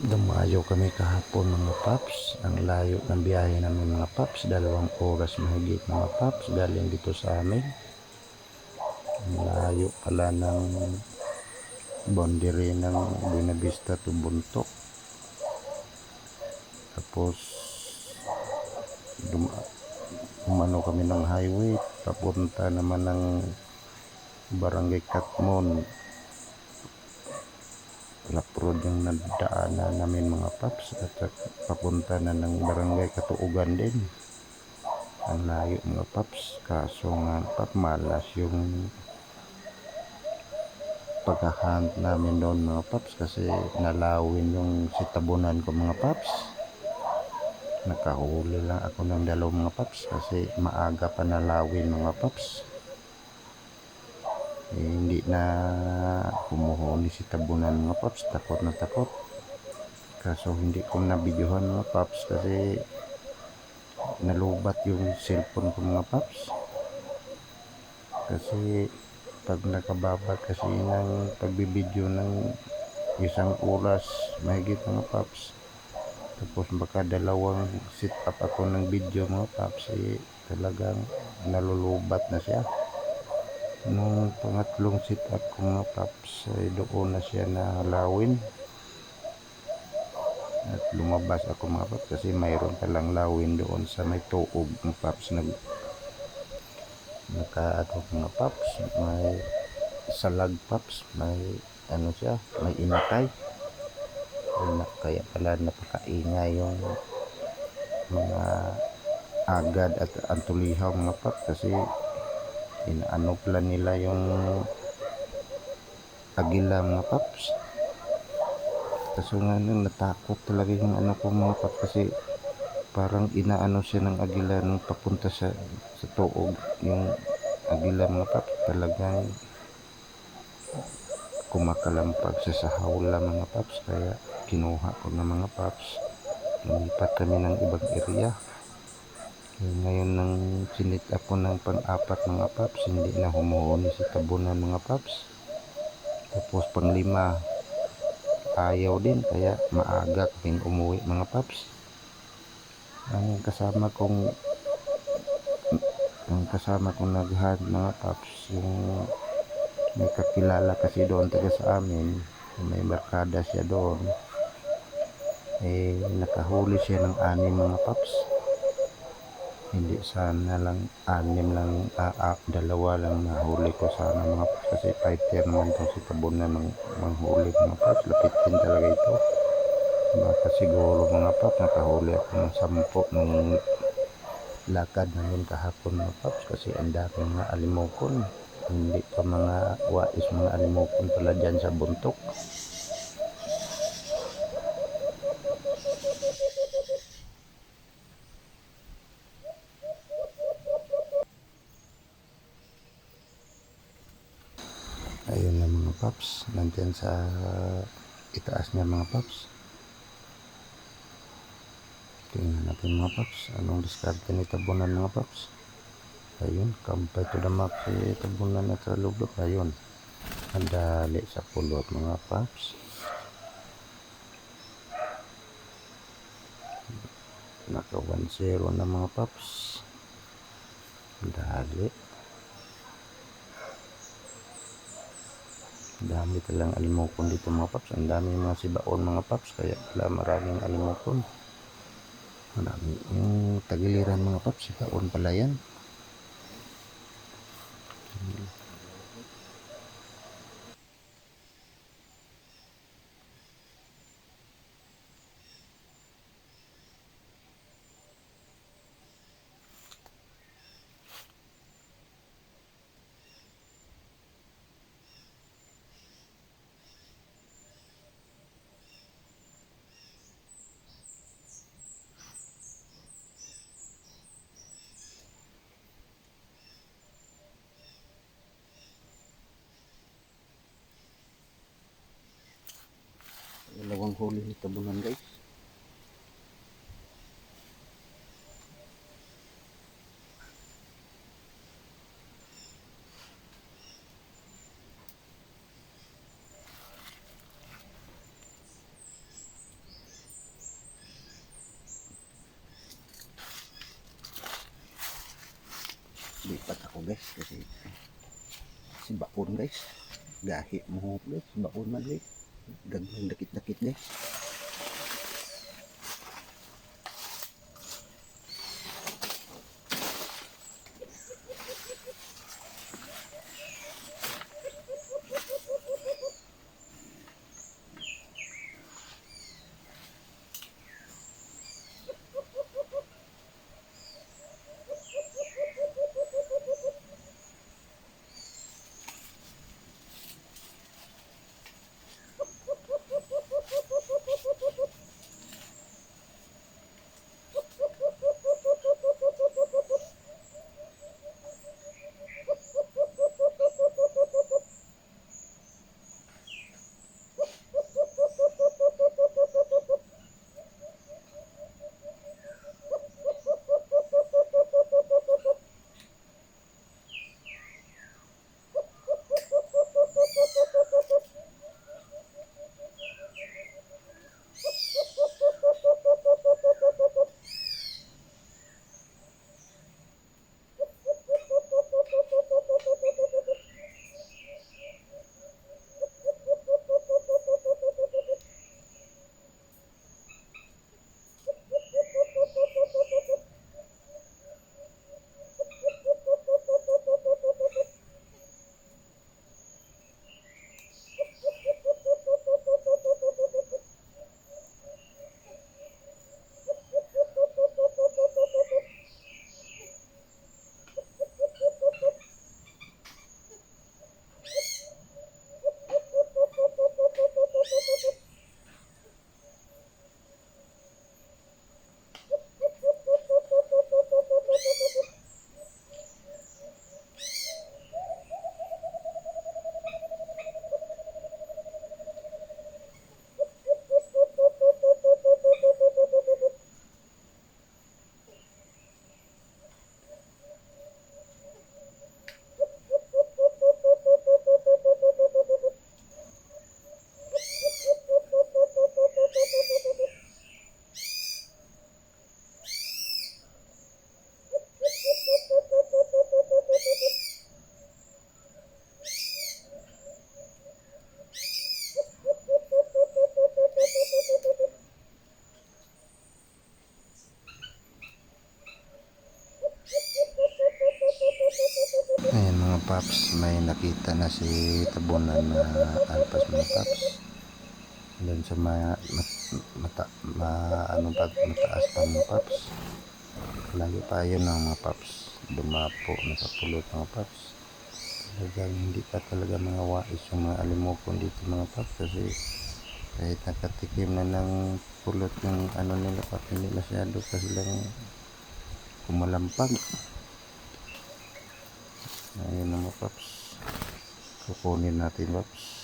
Dumayo kami kahapon mga paps. Ang layo ng biyahe namin mga paps. Dalawang oras mahigit mga paps. Galing dito sa amin. Ang layo pala ng boundary ng Buenavista to Buntok. Tapos dum umano kami ng highway. Papunta naman ng Barangay Katmon. Laprod yung nadaanan namin mga paps at papunta na ng barangay Katuugan din. Ang layo mga paps. Kaso nga pap malas yung paghahunt namin doon mga paps kasi nalawin yung sitabunan ko mga paps. Nakahuli lang ako ng dalawang mga paps kasi maaga pa nalawin mga paps eh, hindi na kumuhuli si tabunan mga paps. Takot na takot. Kaso hindi ko na videohan mga paps kasi nalubat yung cellphone ko mga paps. Kasi pag nakababa kasi ng pagbibideo ng isang oras mahigit mga paps. Tapos baka dalawang sit up ako ng video mga paps eh, talagang nalulubat na siya nung pangatlong sit up ko mga paps ay doon na siya nahalawin at lumabas ako mga paps kasi mayroon palang lawin doon sa may tuog mga paps. Nag naka ano mga paps may salag paps may ano siya may inakay Ina, kaya pala napakaingay yung mga agad at antulihaw mga paps kasi inaano pala nila yung agila mga paps. Kaso nga nung natakot talaga yung ano ko mga paps kasi parang inaano siya ng agila nung papunta sa sa tuog yung agila mga paps. Talagang kumakalampag sa sahawla mga paps kaya kinuha ko na mga paps. Lumipat kami ng ibang area ngayon nang sinit ako ng pang-apat mga paps, hindi na humuhuni si tabunan mga paps. Tapos pang-lima, ayaw din kaya maaga kaming umuwi mga paps. Ang kasama kong ang kasama kong naghan mga paps, yung may kakilala kasi doon taga sa amin, may barkada siya doon. Eh, nakahuli siya ng anim mga paps hindi sana lang anim lang uh, uh, dalawa lang nahuli ko sana mga paps kasi fighter naman itong si tabunan ng manghuli mga paps lapitin talaga ito. Baka siguro mga paps nakahuli ako ng sampo nung lakad namin kahapon mga paps kasi ang dami mga alimokon. Hindi pa mga wais mga alimokon pala dyan sa buntok ayun na mga paps nandyan sa itaas niya mga paps tingnan natin mga paps anong diskarte ni tabunan mga paps ayun kampay to the max eh, tabunan at sa lublob ayun ang dali sa pulot mga paps naka 1-0 na mga paps dali dami talang alimokon dito mga paps. Ang dami mga sibaon mga paps. Kaya pala maraming alimokon. Marami yung tagiliran mga paps sibaon pala yan huli ni tabunan guys. Lipat ako guys kasi si bakon guys. Gahi mo guys bakon man guys gagmang dakit-dakit guys paps, may nakita na si tabunan na alpas mga paps. Doon sa mga mat, mata, ma, ano pa, mataas pa mga paps. Lagi pa yun ang mga paps. Dumapo, nakapulot mga paps. Talagang hindi pa talaga mga wais yung mga alimokon dito mga paps kasi kahit nakatikim na ng pulot ng ano nila paps, hindi masyado pa silang kumalampag. Ayun mga paps. Kukunin natin paps.